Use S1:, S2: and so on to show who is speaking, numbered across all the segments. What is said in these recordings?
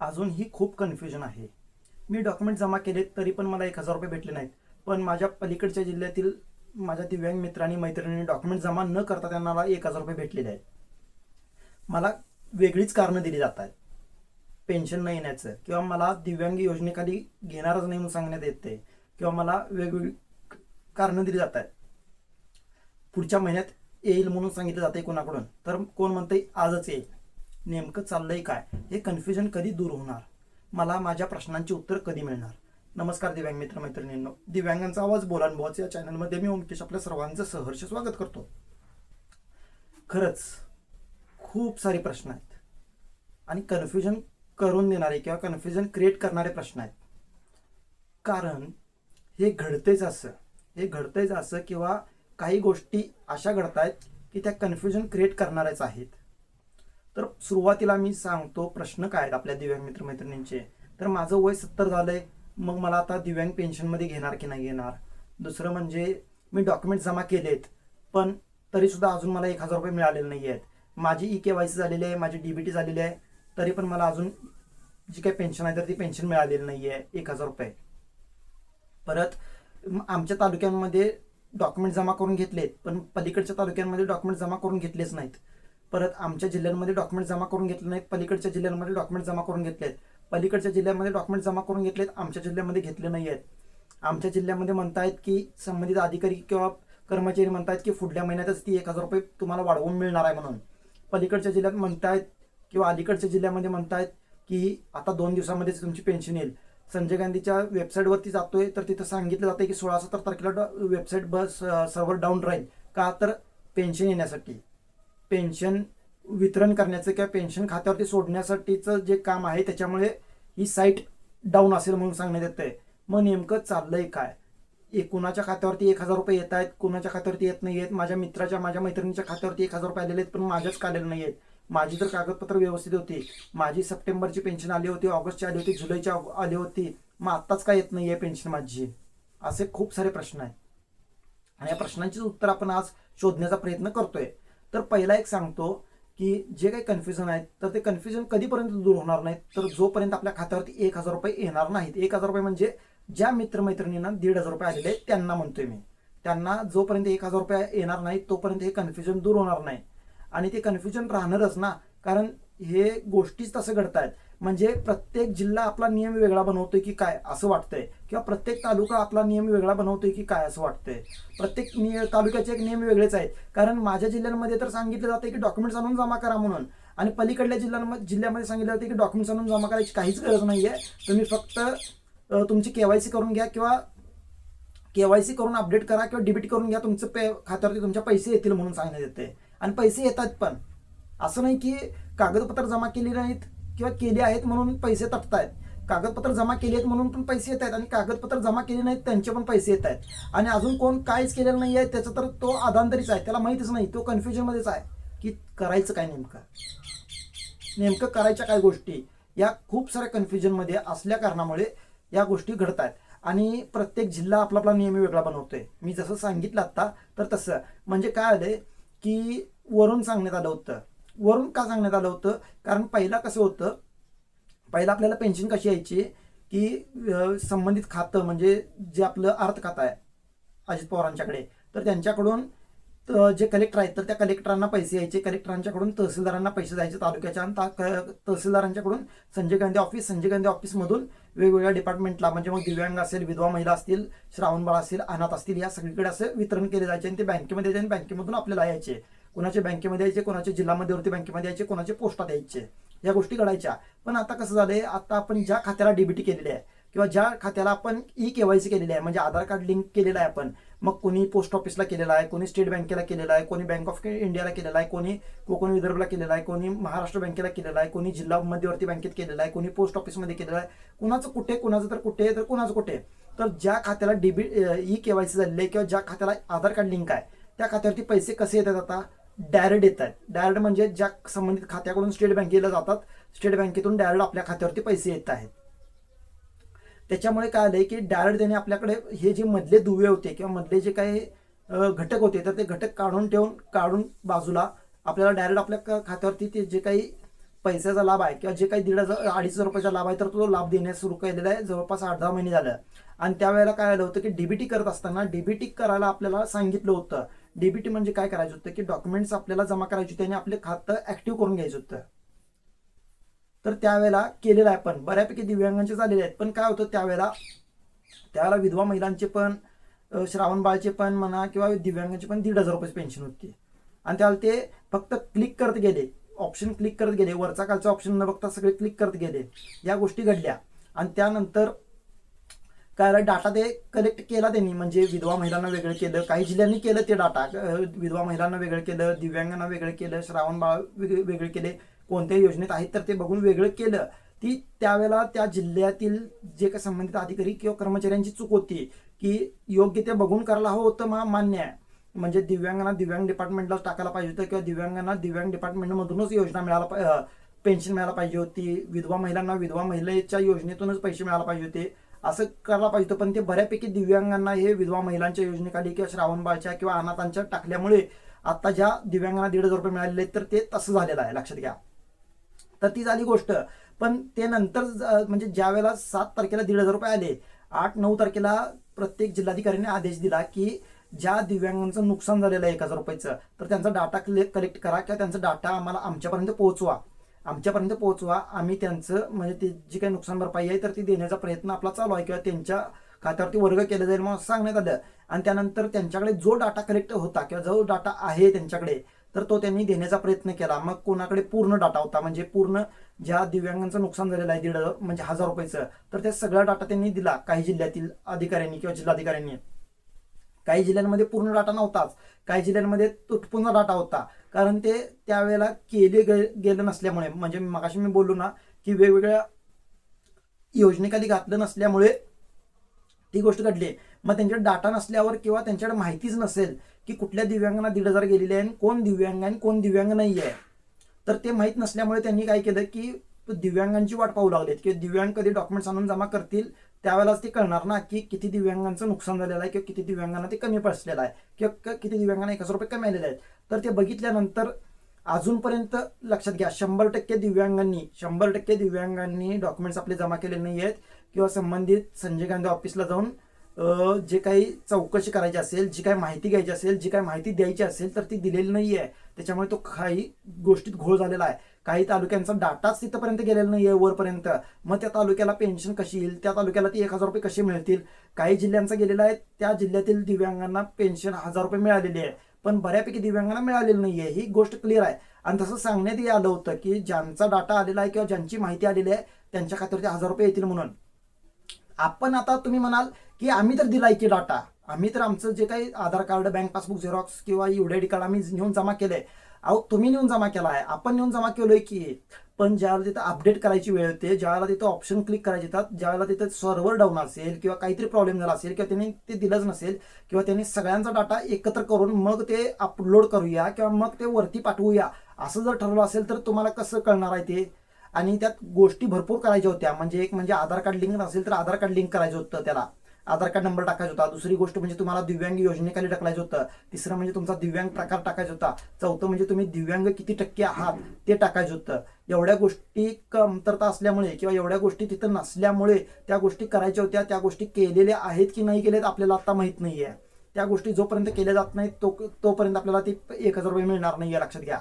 S1: अजूनही खूप कन्फ्युजन आहे. मी डॉक्युमेंट जमा केले तरी पण मला एक हजार रुपये भेटले नाहीत. पण माझ्या पलीकडच्या जिल्ह्यातील माझ्या दिव्यांग मित्रांनी मैत्रिणींनी डॉक्युमेंट जमा न करता त्यांना मला एक हजार रुपये भेटलेले आहेत. मला वेगळीच कारणं दिली जात आहेत. पेन्शन न येण्याचं किंवा मला दिव्यांग योजनेखाली घेणारच नाही म्हणून सांगण्यात येते किंवा मला वेगवेगळी कारणं दिली जात आहेत. पुढच्या महिन्यात येईल म्हणून सांगितलं जाते कोणाकडून? तर कोण म्हणतंय आजच येईल. नेमकं चाललंय काय? हे कन्फ्युजन कधी दूर होणार? मला माझ्या प्रश्नांची उत्तर कधी मिळणार? नमस्कार दिव्यांग मित्र मैत्रिणींनो. दिव्यांगांचा आवाज बोलान बॉच या चॅनलमध्ये मी ओमकेश आपल्या सर्वांचं सहर्ष स्वागत करतो. खरंच खूप सारे प्रश्न आहेत. आणि कन्फ्युजन करून देणारे किंवा कन्फ्युजन क्रिएट करणारे प्रश्न आहेत. कारण हे घडतेच असं. हे घडतेच असं किंवा काही गोष्टी अशा घडत आहेत की त्या कन्फ्युजन क्रिएट करणाऱ्याच आहेत. तर सुरुवातीला मी सांगतो प्रश्न काय आहेत आपल्या दिव्यांग मित्रमैत्रिणींचे. तर माझं वय सत्तर झालंय मग मला आता दिव्यांग पेन्शनमध्ये घेणार की नाही घेणार? दुसरं म्हणजे मी डॉक्युमेंट जमा केलेत पण तरी सुद्धा अजून मला एक हजार रुपये मिळालेले नाही आहेत. माझी ई के वाय सी झालेली आहे माझी डी बी टी झालेली आहे तरी पण मला अजून जी काही पेन्शन आहे तर ती पेन्शन मिळालेली नाही आहे एक हजार रुपये. परत आमच्या तालुक्यांमध्ये डॉक्युमेंट जमा करून घेतलेत पण पलीकडच्या तालुक्यांमध्ये डॉक्युमेंट जमा करून घेतलेच नाहीत. परत आमच्या जिल्ह्यांमध्ये डॉक्युमेंट जमा करून घेतले नाहीत पलीकडच्या जिल्ह्यांमध्ये डॉक्युमेंट जमा करून घेतलेत. पलीकडच्या जिल्ह्यामध्ये डॉक्युमेंट जमा करून घेतलेत आमच्या जिल्ह्यामध्ये घेतले नाही आहेत आमच्या जिल्ह्यामध्ये म्हणतायत की संबंधित अधिकारी किंवा कर्मचारी म्हणतायत की पुढल्या महिन्यातच ती एक हजार रुपये तुम्हाला वाढवून मिळणार आहे म्हणून. पलीकडच्या जिल्ह्यात म्हणतायत किंवा अलीकडच्या जिल्ह्यामध्ये म्हणतायत की आता दोन दिवसामध्येच तुमची पेन्शन येईल. संजय गांधीच्या वेबसाईटवरती जातोय तर तिथं सांगितलं जातं की सोळा सत्तर तारखेला वेबसाईट बस सर्व्हर डाऊन राहील. का तर पेन्शन येण्यासाठी. पेन्शन वितरण करण्याचं किंवा पेन्शन खात्यावरती सोडण्यासाठीचं जे काम आहे त्याच्यामुळे ही साईट डाऊन असेल म्हणून सांगण्यात येतंय. मग नेमकं चाललंय काय? ए कुणाच्या खात्यावरती एक हजार रुपये येत आहेत कुणाच्या खात्यावरती येत नाही आहेत? माझ्या मित्राच्या माझ्या मैत्रिणीच्या खात्यावरती एक हजार रुपये आलेले आहेत पण माझ्याच आलेले नाही आहेत. माझी जर कागदपत्र व्यवस्थित होती माझी सप्टेंबरची पेन्शन आली होती ऑगस्टची आली होती जुलैची आली होती मग आत्ताच काय येत नाही आहे पेन्शन माझी? असे खूप सारे प्रश्न आहेत. आणि या प्रश्नांचीच उत्तर आपण आज शोधण्याचा प्रयत्न करतोय. तर पहिला एक सांगतो की जे काही कन्फ्युजन आहेत तर ते कन्फ्युजन कधीपर्यंत दूर होणार नाहीत? तर जोपर्यंत आपल्या खात्यावरती एक हजार रुपये येणार नाहीत एक हजार रुपये म्हणजे ज्या मित्रमैत्रिणींना दीड हजार रुपये आलेले आहेत त्यांना म्हणतोय मी. त्यांना जोपर्यंत एक हजार रुपये येणार नाहीत तोपर्यंत हे कन्फ्युजन दूर होणार नाही. आणि ते कन्फ्युजन राहणारच ना कारण हे गोष्टीच तसं घडत आहेत म्हणजे प्रत्येक जिल्हा आपला नियम वेगळा बनवतोय की काय असं वाटतंय. किंवा प्रत्येक तालुका आपला नियम वेगळा बनवतोय की काय असं वाटतंय. प्रत्येक निय तालुक्याचे एक नियम वेगळेच आहेत. कारण माझ्या जिल्ह्यांमध्ये तर सांगितलं जातं की डॉक्युमेंट्स आणून जमा करा म्हणून. आणि पलीकडल्या जिल्ह्यांमध्ये जिल्ह्यामध्ये सांगितलं जातं की डॉक्युमेंट्स आणून जमा करायची काहीच गरज नाही आहे तुम्ही फक्त तुमची केवायसी करून घ्या किंवा केवायसी करून अपडेट करा किंवा डीबीटी करून घ्या. तुमचं पे खात्यावरती तुमच्या पैसे येतील म्हणून सांगण्यात येते आणि पैसे येतात पण. असं नाही की कागदपत्र जमा केली नाहीत. किंवा केले आहेत म्हणून पैसे तटतायत. कागदपत्र जमा केली आहेत म्हणून पण पैसे येत आहेत आणि कागदपत्र जमा केली नाहीत त्यांचे पण पैसे येत आहेत आणि अजून कोण काहीच केलेलं नाही आहे त्याचं तर तो आधांतरीच आहे. त्याला माहितीच नाही तो कन्फ्युजनमध्येच आहे की करायचं काय नेमकं. नेमकं करायच्या काय गोष्टी? या खूप साऱ्या कन्फ्युजनमध्ये असल्या कारणामुळे या गोष्टी घडत आहेत आणि प्रत्येक जिल्हा आपला आपला नियम वेगळा बनवतोय. मी जसं सांगितलं आता तर तसं. म्हणजे काय आलंय की वरून सांगण्यात आलं होतं. वरून का सांगण्यात आलं होतं? कारण पहिला कसं होतं पहिला आपल्याला पेन्शन कशी यायची? की संबंधित खातं म्हणजे जे आपलं अर्थ खातं आहे अजित पवारांच्याकडे. तर त्यांच्याकडून जे कलेक्टर आहेत तर त्या कलेक्टरांना पैसे यायचे. कलेक्टरांच्याकडून तहसीलदारांना पैसे जायचे तालुक्याच्या आणि क- तहसीलदारांच्याकडून संजय गांधी ऑफिस संजय गांधी ऑफिसमधून वेगवेगळ्या डिपार्टमेंटला म्हणजे मग दिव्यांग असेल विधवा महिला असतील श्रावणबाळ असतील अनाथ असतील या सगळीकडे असं वितरण केले जायचे आणि ते बँकेमध्ये यायचे आणि बँकेमधून आपल्याला यायचे. कोणाच्या बँकेमध्ये यायचे कोणाच्या जिल्हा मध्यवर्ती बँकेमध्ये यायचे कोणाचे पोस्टात यायचे या गोष्टी घडायच्या. पण आता कसं झालंय आता आपण ज्या खात्याला डीबीटी केलेली आहे किंवा ज्या खात्याला आपण ई केवायसी केलेली आहे म्हणजे आधार कार्ड लिंक केलेलं आहे आपण मग कोणी पोस्ट ऑफिसला केलेला आहे कोणी स्टेट बँकेला केलेला आहे कोणी बँक ऑफ इंडियाला केलेला आहे कोणी कोकण विदर्भला केलेला आहे कोणी महाराष्ट्र बँकेला केलेला आहे कोणी जिल्हा मध्यवर्ती बँकेत केलेला आहे कोणी पोस्ट ऑफिसमध्ये केलेला आहे. कुणाचं कुठे कुणाचं तर कुठे तर कुणाचं कुठे. तर ज्या खात्याला डीबी ई केवायसी झालेली आहे किंवा ज्या खात्याला आधार कार्ड लिंक आहे त्या खात्यावरती पैसे कसे येतात आता? डायरेक्ट येत आहेत डायरेक्ट म्हणजे ज्या संबंधित खात्याकडून स्टेट बँकेला जातात स्टेट बँकेतून डायरेक्ट आपल्या खात्यावरती पैसे येत आहेत. त्याच्यामुळे काय आलंय की डायरेक्ट त्याने आपल्याकडे हे जे मधले दुवे होते किंवा मधले जे काही घटक होते तर ते घटक काढून ठेवून काढून बाजूला आपल्याला डायरेक्ट आपल्या खात्यावरती ते जे काही पैशाचा लाभ आहे किंवा जे काही दीड हजार अडीच हजार रुपयाचा लाभ आहे तर तो लाभ देण्यास सुरू केलेला आहे जवळपास आठ दहा महिने झालं. आणि त्यावेळेला काय आलं होतं की डीबीटी करत असताना डीबीटी करायला आपल्याला सांगितलं होतं डेबिट म्हणजे काय करायचं होतं की डॉक्युमेंट्स आपल्याला जमा करायचे होते आणि आपले खातं ऍक्टिव्ह करून घ्यायचं होतं. तर त्यावेळेला केलेलं आहे पण. बऱ्यापैकी दिव्यांगांचे झालेले आहेत. पण काय होतं त्यावेळेला त्यावेळेला विधवा महिलांचे पण श्रावण बाळचे पण म्हणा किंवा दिव्यांगांचे पण दीड हजार रुपये पेन्शन होती. आणि त्याला ते फक्त क्लिक करत गेले. ऑप्शन क्लिक करत गेले. वरचा खालचा ऑप्शन न बघता सगळे क्लिक करत गेले. या गोष्टी घडल्या. आणि त्यानंतर काय डाटा ते कलेक्ट केला त्यांनी म्हणजे विधवा महिलांना वेगळं केलं. काही जिल्ह्यांनी केलं ते डाटा विधवा महिलांना वेगळं केलं दिव्यांगांना वेगळं केलं श्रावण बाळ वेगळे केले. कोणत्या योजनेत आहेत तर ते बघून वेगळं केलं. ती त्यावेळेला त्या जिल्ह्यातील जे काही संबंधित अधिकारी किंवा कर्मचाऱ्यांची चूक होती की योग्य ते बघून करायला हवं होतं मा मान्य आहे. म्हणजे दिव्यांगांना दिव्यांग डिपार्टमेंटला टाकायला पाहिजे होतं किंवा दिव्यांगांना दिव्यांग डिपार्टमेंटमधूनच योजना मिळायला पेन्शन मिळायला पाहिजे होती. विधवा महिलांना विधवा महिलेच्या योजनेतूनच पैसे मिळायला पाहिजे होते. असं करायला पाहिजे पण ते बऱ्यापैकी दिव्यांगांना हे विधवा महिलांच्या योजनेखाली किंवा श्रावणबाळच्या किंवा अनाथांच्या टाकल्यामुळे आता ज्या दिव्यांगांना दीड हजार रुपये मिळालेले आहेत तर ते तसं झालेलं आहे. लक्षात घ्या. तर ती झाली गोष्ट. पण ते नंतर ज- म्हणजे ज्या वेळेला सात तारखेला दीड हजार रुपये आले आठ नऊ तारखेला प्रत्येक जिल्हाधिकाऱ्यांनी आदेश दिला की ज्या दिव्यांगांचं नुकसान झालेलं आहे एक हजार रुपयाचं तर त्यांचा डाटा कलेक्ट करा किंवा त्यांचा डाटा आम्हाला आमच्यापर्यंत पोहोचवा. आमच्यापर्यंत पोहोचवा. आम्ही त्यांचं म्हणजे ते जी काही नुकसान भरपाई आहे तर ती देण्याचा प्रयत्न आपला चालू आहे किंवा त्यांच्या खात्यावरती वर्ग केला जाईल म्हणून सांगण्यात आलं. आणि त्यानंतर त्यांच्याकडे जो डाटा कलेक्ट होता किंवा जो डाटा आहे त्यांच्याकडे तर तो त्यांनी देण्याचा प्रयत्न केला. मग कोणाकडे पूर्ण डाटा होता? म्हणजे पूर्ण ज्या दिव्यांगांचं नुकसान झालेलं आहे दीड म्हणजे हजार रुपयाचं तर ते सगळा डाटा त्यांनी दिला. काही जिल्ह्यातील अधिकाऱ्यांनी किंवा जिल्हाधिकाऱ्यांनी. काही जिल्ह्यांमध्ये पूर्ण डाटा नव्हताच. काही जिल्ह्यांमध्ये तुटपूर्ण डाटा होता. कारण ते त्यावेळेला केले गे- गेलं नसल्यामुळे म्हणजे मगाशी मी बोललो ना की वेगवेगळ्या योजनेखाली घातलं नसल्यामुळे ती गोष्ट घडली. मग त्यांच्याकडे डाटा नसल्यावर किंवा त्यांच्याकडे माहितीच नसेल की कुठल्या दिव्यांगांना दीड हजार गेलेले आहे आणि कोण दिव्यांग आहे आणि कोण दिव्यांग नाही आहे तर ते माहीत नसल्यामुळे त्यांनी काय केलं की दिव्यांगांची वाट पाहू लागलेत. की दिव्यांग कधी डॉक्युमेंट्स आणून जमा करतील त्यावेळेलाच ते कळणार ना की किती दिव्यांगांचं नुकसान झालेलं आहे किंवा किती दिव्यांगांना ते कमी पडलेलं आहे किंवा किती दिव्यांगांना एक हजार रुपये कमी आलेले आहेत. तर ते बघितल्यानंतर अजूनपर्यंत लक्षात घ्या शंभर टक्के दिव्यांगांनी शंभर टक्के दिव्यांगांनी डॉक्युमेंट्स आपले जमा केले नाही आहेत किंवा संबंधित संजय गांधी ऑफिसला जाऊन जे काही चौकशी करायची असेल जी काही माहिती घ्यायची असेल जी काही माहिती द्यायची असेल तर ती दिलेली नाही आहे त्याच्यामुळे तो काही गोष्टीत घोळ झालेला आहे. काही तालुक्यांचा डाटाच तिथपर्यंत गेलेला नाही आहे वरपर्यंत. मग त्या तालुक्याला पेन्शन कशी येईल? त्या तालुक्याला ती एक हजार रुपये कसे मिळतील? काही जिल्ह्यांचा गेलेला आहे त्या जिल्ह्यातील दिव्यांगांना पेन्शन हजार रुपये मिळालेली आहे. पण बऱ्यापैकी दिव्यांगांना मिळालेली नाही आहे ही गोष्ट क्लिअर आहे. आणि तसं सांगण्यात आलं होतं की ज्यांचा डाटा आलेला आहे किंवा ज्यांची माहिती आलेली आहे त्यांच्या खात्यावरती हजार रुपये येतील म्हणून. आपण आता तुम्ही म्हणाल की आम्ही तर दिलाय की डाटा आम्ही तर आमचं जे काही Aadhaar card bank passbook xerox किंवा युडेडी कार्ड आम्ही नेऊन जमा केलंय. अहो तुम्ही नेऊन जमा केला आहे. आपण नेऊन जमा केलोय की पण ज्यावेळेला तिथं अपडेट करायची वेळ येते ज्यावेळेला तिथं ऑप्शन क्लिक करायचे येतात ज्यावेळेला तिथं सर्व्हर डाऊन असेल किंवा काहीतरी प्रॉब्लेम झाला असेल किंवा त्यांनी ते दिलंच नसेल किंवा त्यांनी सगळ्यांचा डाटा एकत्र करून मग ते अपलोड करूया किंवा मग ते वरती पाठवूया असं जर ठरवलं असेल तर तुम्हाला कसं कळणार आहे ते? आणि त्यात गोष्टी भरपूर करायच्या होत्या. म्हणजे एक म्हणजे आधार कार्ड लिंक नसेल तर आधार कार्ड लिंक करायचं होतं त्याला. आधार कार्ड नंबर टाकायचा होता. दुसरी गोष्ट म्हणजे तुम्हाला दिव्यांग योजनेखाली टाकायचं होतं. तिसरं म्हणजे तुमचा दिव्यांग प्रकार टाकायचा होता. चौथं म्हणजे तुम्ही दिव्यांग किती टक्के आहात ते टाकायचं होतं. एवढ्या गोष्टी कमतरता असल्यामुळे किंवा एवढ्या गोष्टी तिथं नसल्यामुळे त्या गोष्टी करायच्या होत्या त्या गोष्टी केलेल्या आहेत की नाही केल्यात आपल्याला आता माहीत नाही आहे त्या गोष्टी जोपर्यंत केल्या जात नाहीत तो तोपर्यंत आपल्याला ती एक हजार रुपये मिळणार नाही आहे लक्षात घ्या.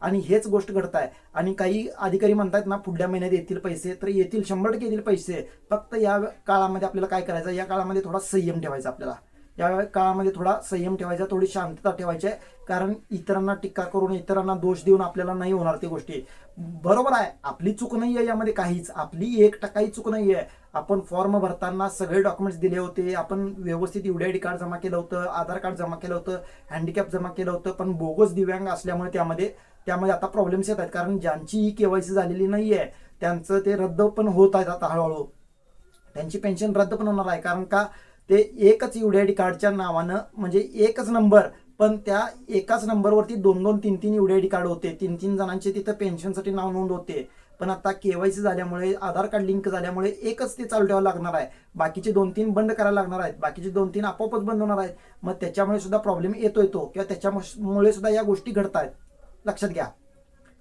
S1: आणि हेच गोष्ट घडत आहे आणि काही अधिकारी म्हणतात ना पुढल्या महिन्यात येतील पैसे. तर येतील शंभर टक्के येतील पैसे. फक्त या काळामध्ये आपल्याला काय करायचं या काळामध्ये थोडा संयम ठेवायचा आपल्याला. या काळामध्ये थोडा संयम ठेवायचा थोडी शांतता ठेवायची आहे. कारण इतरांना टीका करून इतरांना दोष देऊन आपल्याला नाही होणार ती गोष्टी. बरोबर आहे आपली चूक नाही आहे यामध्ये काहीच. आपली एक टक्काही चूक नाही आहे. आपण फॉर्म भरताना सगळे डॉक्युमेंट्स दिले होते. आपण व्यवस्थित युडीआयडी कार्ड जमा केलं होतं आधार कार्ड जमा केलं होतं हँडिकॅप जमा केलं होतं. पण बोगस दिव्यांग असल्यामुळे त्यामध्ये त्यामध्ये आता प्रॉब्लेम्स येत आहेत. कारण ज्यांची ही केवायसी झालेली नाही आहे त्यांचं ते रद्द पण होत आहेत आता हळूहळू. त्यांची पेन्शन रद्द पण होणार आहे. कारण का ते एकच यू डी आय डी कार्डच्या नावानं म्हणजे एकच नंबर पण त्या एकाच नंबरवरती दोन दोन तीन तीन U D I D card होते. तीन तीन जणांचे तिथं पेन्शनसाठी नाव नोंद होते. पण आता केवायसी झाल्यामुळे आधार कार्ड लिंक झाल्यामुळे एकच ते चालू ठेवावं लागणार आहे. बाकीचे दोन तीन बंद करायला लागणार आहेत. बाकीचे दोन तीन आपोआपच बंद होणार आहेत. मग त्याच्यामुळे सुद्धा प्रॉब्लेम येतोय तो किंवा त्याच्यामुळे सुद्धा या गोष्टी घडत आहेत लक्षात घ्या.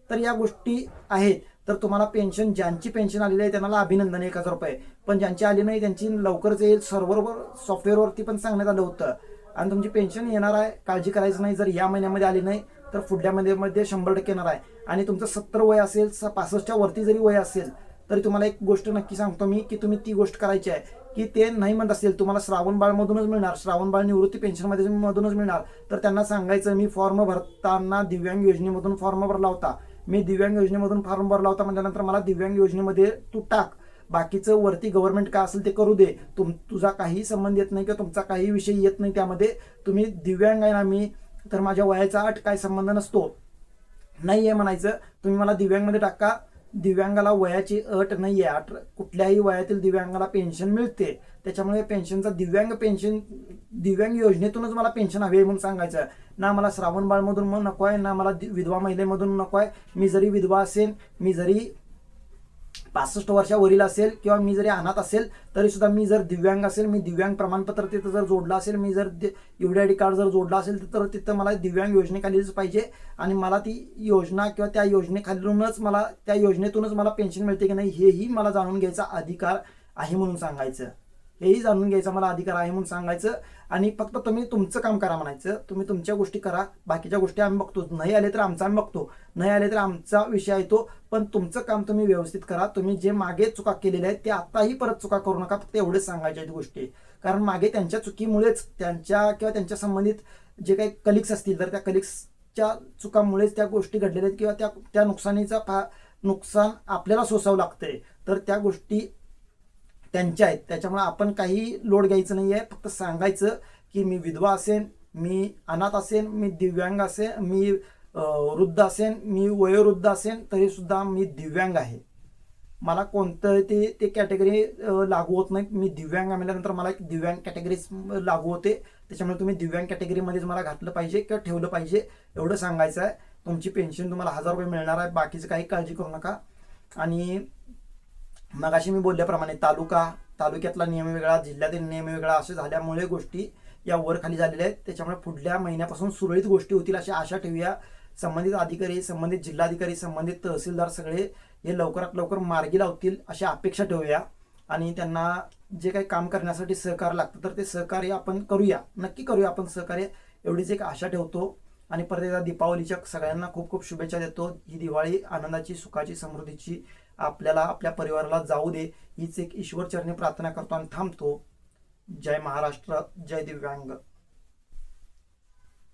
S1: तर या गोष्टी आहेत. तर तुम्हाला पेन्शन ज्यांची पेन्शन आलेली आहे त्यांना अभिनंदन एक हजार रुपये. पण ज्यांची आली नाही त्यांची लवकरच येईल. सर्व्हरवर सॉफ्टवेअरवरती पण सांगण्यात आलं होतं. आणि तुमची पेन्शन येणार आहे. काळजी करायचं नाही. जर या महिन्यामध्ये आली नाही तर पुढल्या महिन्यामध्ये शंभर टक्के येणार आहे. आणि तुमचं सत्तर वय असेल स- पासष्टच्या वरती जरी वय असेल तरी तुम्हाला एक गोष्ट नक्की सांगतो मी की तुम्ही ती गोष्ट करायची आहे. की ते नाही म्हणत असेल तुम्हाला श्रावण बाळमधूनच मिळणार. श्रावण बाळ निवृत्ती पेन्शनमध्ये मधूनच मिळणार. तर त्यांना सांगायचं मी फॉर्म भरताना दिव्यांग योजनेमधून फॉर्म भरला होता. मी दिव्यांग योजनेमधून फॉर्म भरला होता म्हटल्यानंतर मला दिव्यांग योजनेमध्ये तू टाक. बाकीचं वरती गव्हर्नमेंट काय असेल ते करू दे. तुम तुझा काही संबंध येत नाही किंवा तुमचा काही विषय येत नाही त्यामध्ये तुम्ही दिव्यांग आहे ना मी तर माझ्या वयाचा अट काय संबंध नसतो. नाही आहे म्हणायचं तुम्ही मला दिव्यांगमध्ये टाका. दिव्यांगाला वयाची अट नाही आहे अट कुठल्याही वयातील दिव्यांगाला पेन्शन मिळते. त्याच्यामुळे पेन्शनचा दिव्यांग पेन्शन दिव्यांग योजनेतूनच मला पेन्शन हवी आहे म्हणून सांगायचं. ना मला श्रावण बाळमधून मग नको आहे ना मला दि- विधवा महिलेमधून नको आहे. मी जरी विधवा असेन मी जरी पासष्ट वर्षावरील असेल किंवा मी जरी अनाथ असेल तरी सुद्धा मी जर दिव्यांग असेल मी दिव्यांग प्रमाणपत्र तिथं जर जोडलं असेल मी जर युडी आय डी कार्ड जर जोडलं असेल तर तिथं मला दिव्यांग योजनेखालीच पाहिजे. आणि मला ती योजना किंवा त्या योजनेखालूनच मला त्या योजनेतूनच मला पेन्शन मिळते की नाही हेही मला जाणून घ्यायचा अधिकार आहे म्हणून सांगायचं. हेही जाणून घ्यायचा मला अधिकार आहे म्हणून सांगायचं. आणि फक्त तुम्ही तुमचं काम करा म्हणायचं. तुम्ही तुमच्या गोष्टी करा. बाकीच्या गोष्टी आम्ही बघतो. नाही आले तर आमचा आम्ही बघतो. नाही आले तर आमचा विषय येतो पण तुमचं काम तुम्ही व्यवस्थित करा. तुम्ही जे मागे चुका केलेल्या आहेत ते आताही परत चुका करू नका. फक्त एवढेच सांगायच्या आहेत गोष्टी. कारण मागे त्यांच्या चुकीमुळेच त्यांच्या किंवा त्यांच्या संबंधित जे काही कलिग्स असतील तर त्या कलिग्सच्या चुकामुळेच त्या गोष्टी घडलेल्या आहेत किंवा त्या त्या नुकसानीचा फा नुकसान आपल्याला सोसावं लागतंय. तर त्या गोष्टी त्यांच्या आहेत. त्याच्यामुळे आपण काही लोड घ्यायचं नाही आहे फक्त सांगायचं की मी विधवा असेन मी अनाथ असेन मी दिव्यांग असेन मी वृद्ध असेन मी वयोवृद्ध असेन तरी सुद्धा मी दिव्यांग आहे. मला कोणतं ते ते कॅटेगरी लागू होत नाही. मी दिव्यांग आहे मला एक दिव्यांग कॅटेगरीज लागू होते. त्याच्यामुळे तुम्ही दिव्यांग कॅटेगरीमध्येच मला घातलं पाहिजे किंवा ठेवलं पाहिजे एवढं सांगायचं आहे. तुमची पेन्शन तुम्हाला हजार रुपये मिळणार आहे. बाकीचं काही काळजी करू नका. आणि मगाशी मी बोलल्याप्रमाणे तालुका तालुक्यातला नियम वेगळा जिल्ह्यातील नियम वेगळा असे झाल्यामुळे गोष्टी या वर खाली झालेल्या आहेत. त्याच्यामुळे पुढल्या महिन्यापासून सुरळीत गोष्टी होतील अशी आशा ठेवूया. संबंधित अधिकारी संबंधित जिल्हाधिकारी संबंधित तहसीलदार सगळे हे लवकरात लवकर मार्गी लावतील अशी अपेक्षा ठेवूया. आणि त्यांना जे काही काम करण्यासाठी सहकार्य लागतं तर ते सहकार्य आपण करूया. नक्की करूया आपण सहकार्य. एवढीच एक आशा ठेवतो. आणि परत एकदा दीपावलीच्या सगळ्यांना खूप खूप शुभेच्छा देतो. ही दिवाळी आनंदाची सुखाची समृद्धीची आपल्याला आपल्या परिवाराला जाऊ दे हीच एक ईश्वरचरणी प्रार्थना करतो आणि थांबतो. जय महाराष्ट्र जय दिव्यांग.